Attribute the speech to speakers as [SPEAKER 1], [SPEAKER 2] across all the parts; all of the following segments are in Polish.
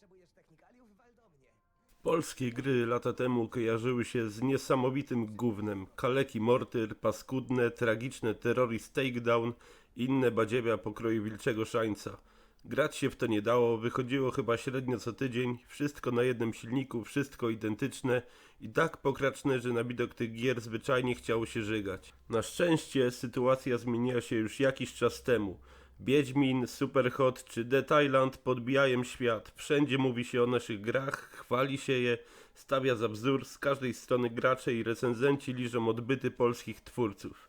[SPEAKER 1] potrzebujesz technikaliów, wal do mnie.
[SPEAKER 2] Polskie gry lata temu kojarzyły się z niesamowitym gównem. Kaleki Mortyr, paskudne, tragiczne Terrorist Takedown i inne badziewia pokroju wilczego szańca. Grać się w to nie dało, wychodziło chyba średnio co tydzień, wszystko na jednym silniku, wszystko identyczne i tak pokraczne, że na widok tych gier zwyczajnie chciało się żygać. Na szczęście sytuacja zmieniła się już jakiś czas temu. Wiedźmin, Superhot czy The Island podbijają świat. Wszędzie mówi się o naszych grach, chwali się je, stawia za wzór. Z każdej strony gracze i recenzenci liżą odbyty polskich twórców.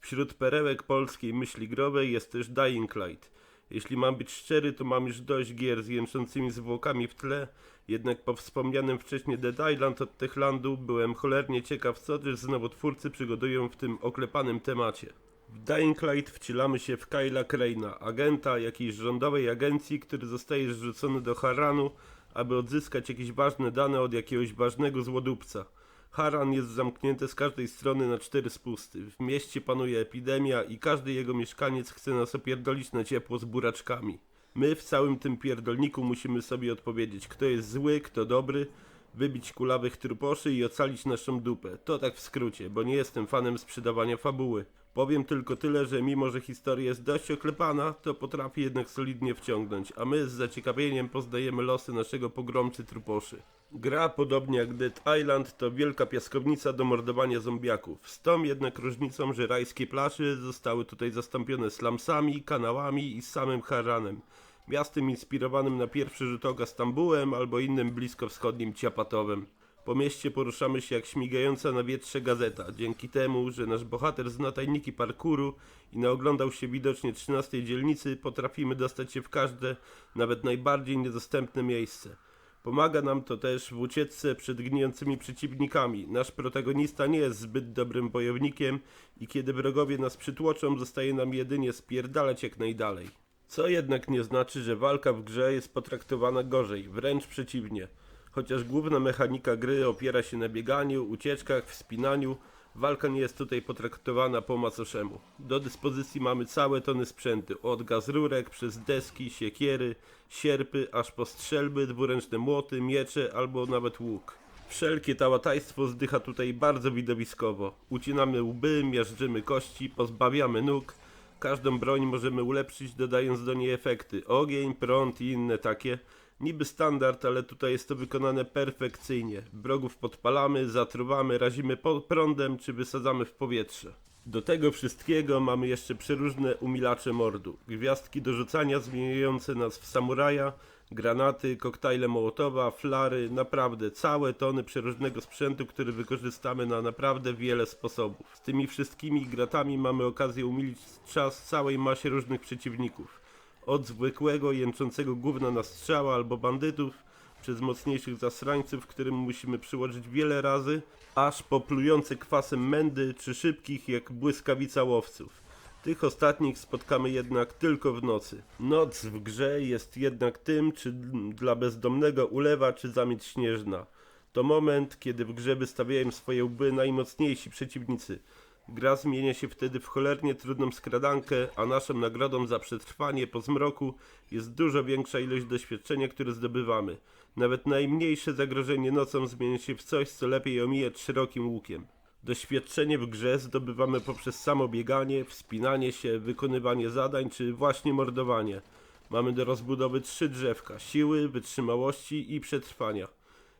[SPEAKER 2] Wśród perełek polskiej myśli growej jest też Dying Light. Jeśli mam być szczery, to mam już dość gier z jęczącymi zwłokami w tle, jednak po wspomnianym wcześniej Dead Island od Techlandu byłem cholernie ciekaw, co też znowu twórcy przygotują w tym oklepanym temacie. W Dying Light wcielamy się w Kyla Crane'a, agenta jakiejś rządowej agencji, który zostaje zrzucony do Haranu, aby odzyskać jakieś ważne dane od jakiegoś ważnego złodupca. Haran jest zamknięty z każdej strony na cztery spusty. W mieście panuje epidemia i każdy jego mieszkaniec chce nas opierdolić na ciepło z buraczkami. My w całym tym pierdolniku musimy sobie odpowiedzieć, kto jest zły, kto dobry, wybić kulawych truposzy i ocalić naszą dupę. To tak w skrócie, bo nie jestem fanem sprzedawania fabuły. Powiem tylko tyle, że mimo, że historia jest dość oklepana, to potrafi jednak solidnie wciągnąć, a my z zaciekawieniem poznajemy losy naszego pogromcy truposzy. Gra, podobnie jak Dead Island, to wielka piaskownica do mordowania zombiaków. Z tą jednak różnicą, że rajskie plaże zostały tutaj zastąpione slumsami, kanałami i samym Haranem. Miastem inspirowanym na pierwszy rzut oka Stambułem albo innym bliskowschodnim Ciapatowem. Po mieście poruszamy się jak śmigająca na wietrze gazeta, dzięki temu, że nasz bohater zna tajniki parkuru i naoglądał się widocznie 13 dzielnicy, potrafimy dostać się w każde, nawet najbardziej niedostępne miejsce. Pomaga nam to też w ucieczce przed gnijącymi przeciwnikami. Nasz protagonista nie jest zbyt dobrym wojownikiem i kiedy wrogowie nas przytłoczą, zostaje nam jedynie spierdalać jak najdalej. Co jednak nie znaczy, że walka w grze jest potraktowana gorzej, wręcz przeciwnie. Chociaż główna mechanika gry opiera się na bieganiu, ucieczkach, wspinaniu, walka nie jest tutaj potraktowana po macoszemu. Do dyspozycji mamy całe tony sprzęty, od gaz rurek, przez deski, siekiery, sierpy, aż po strzelby, dwuręczne młoty, miecze albo nawet łuk. Wszelkie tałatajstwo zdycha tutaj bardzo widowiskowo. Ucinamy łby, miażdżymy kości, pozbawiamy nóg, Każdą broń możemy ulepszyć dodając do niej efekty. Ogień, prąd i inne takie. Niby standard, ale tutaj jest to wykonane perfekcyjnie. Wrogów podpalamy, zatruwamy, razimy prądem czy wysadzamy w powietrze. Do tego wszystkiego mamy jeszcze przeróżne umilacze mordu. Gwiazdki do rzucania zmieniające nas w samuraja, granaty, koktajle Mołotowa, flary, naprawdę całe tony przeróżnego sprzętu, który wykorzystamy na naprawdę wiele sposobów. Z tymi wszystkimi gratami mamy okazję umilić czas całej masie różnych przeciwników. Od zwykłego, jęczącego gówna na strzała albo bandytów, przez mocniejszych zasrańców, którym musimy przyłożyć wiele razy, aż po plujące kwasem mędy czy szybkich jak błyskawica łowców. Tych ostatnich spotkamy jednak tylko w nocy. Noc w grze jest jednak tym, czy dla bezdomnego ulewa, czy zamieć śnieżna. To moment, kiedy w grze wystawiają swoje łby najmocniejsi przeciwnicy. Gra zmienia się wtedy w cholernie trudną skradankę, a naszą nagrodą za przetrwanie po zmroku jest dużo większa ilość doświadczenia, które zdobywamy. Nawet najmniejsze zagrożenie nocą zmienia się w coś, co lepiej omijać szerokim łukiem. Doświadczenie w grze zdobywamy poprzez samo bieganie, wspinanie się, wykonywanie zadań czy właśnie mordowanie. Mamy do rozbudowy trzy drzewka: siły, wytrzymałości i przetrwania.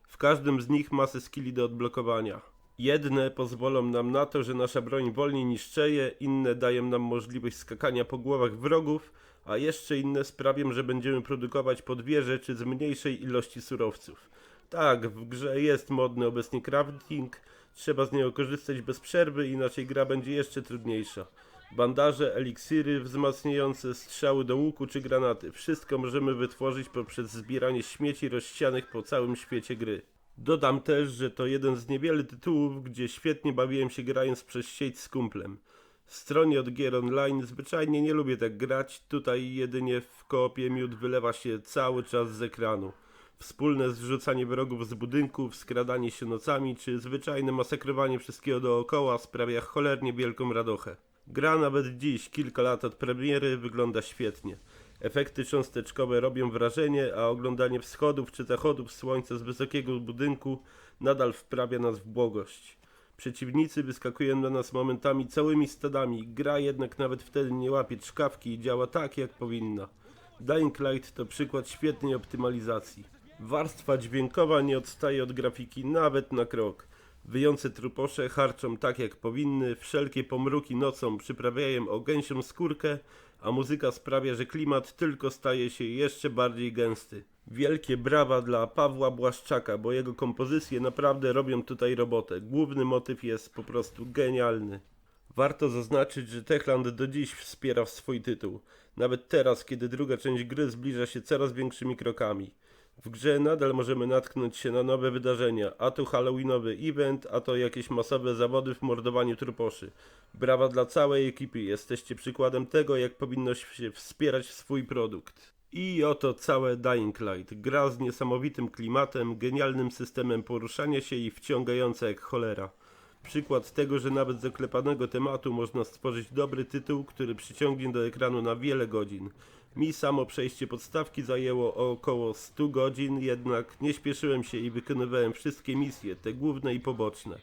[SPEAKER 2] W każdym z nich masę skilli do odblokowania. Jedne pozwolą nam na to, że nasza broń wolniej niszczeje, inne dają nam możliwość skakania po głowach wrogów, a jeszcze inne sprawią, że będziemy produkować po dwie rzeczy z mniejszej ilości surowców. Tak, w grze jest modny obecnie crafting, trzeba z niego korzystać bez przerwy, inaczej gra będzie jeszcze trudniejsza. Bandaże, eliksiry, wzmacniające strzały do łuku czy granaty. Wszystko możemy wytworzyć poprzez zbieranie śmieci rozsianych po całym świecie gry. Dodam też, że to jeden z niewielu tytułów, gdzie świetnie bawiłem się grając przez sieć z kumplem. W stronie od gier online zwyczajnie nie lubię tak grać, tutaj jedynie w koopie miód wylewa się cały czas z ekranu. Wspólne zrzucanie wrogów z budynków, skradanie się nocami, czy zwyczajne masakrowanie wszystkiego dookoła sprawia cholernie wielką radochę. Gra nawet dziś, kilka lat od premiery, wygląda świetnie. Efekty cząsteczkowe robią wrażenie, a oglądanie wschodów czy zachodów słońca z wysokiego budynku nadal wprawia nas w błogość. Przeciwnicy wyskakują na nas momentami całymi stadami, gra jednak nawet wtedy nie łapie czkawki i działa tak jak powinna. Dying Light to przykład świetnej optymalizacji. Warstwa dźwiękowa nie odstaje od grafiki nawet na krok. Wyjące truposze harczą tak jak powinny, wszelkie pomruki nocą przyprawiają o gęsią skórkę, a muzyka sprawia, że klimat tylko staje się jeszcze bardziej gęsty. Wielkie brawa dla Pawła Błaszczaka, bo jego kompozycje naprawdę robią tutaj robotę. Główny motyw jest po prostu genialny. Warto zaznaczyć, że Techland do dziś wspiera swój tytuł. Nawet teraz, kiedy druga część gry zbliża się coraz większymi krokami. W grze nadal możemy natknąć się na nowe wydarzenia, a to halloweenowy event, a to jakieś masowe zawody w mordowaniu truposzy. Brawa dla całej ekipy, jesteście przykładem tego, jak powinno się wspierać swój produkt. I oto całe Dying Light. Gra z niesamowitym klimatem, genialnym systemem poruszania się i wciągająca jak cholera. Przykład tego, że nawet z oklepanego tematu można stworzyć dobry tytuł, który przyciągnie do ekranu na wiele godzin. Mi samo przejście podstawki zajęło około 100 godzin, jednak nie śpieszyłem się i wykonywałem wszystkie misje, te główne i poboczne.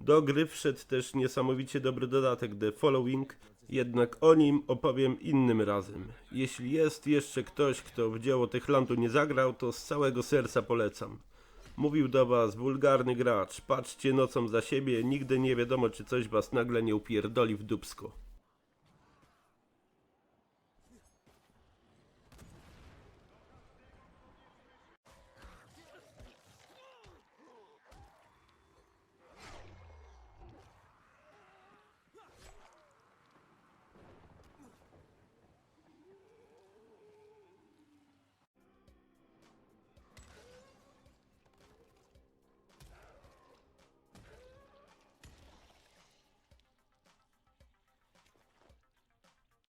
[SPEAKER 2] Do gry wszedł też niesamowicie dobry dodatek The Following, jednak o nim opowiem innym razem. Jeśli jest jeszcze ktoś, kto w dzieło Techlandu nie zagrał, to z całego serca polecam. Mówił do was wulgarny gracz, patrzcie nocą za siebie, nigdy nie wiadomo czy coś was nagle nie upierdoli w dupsko.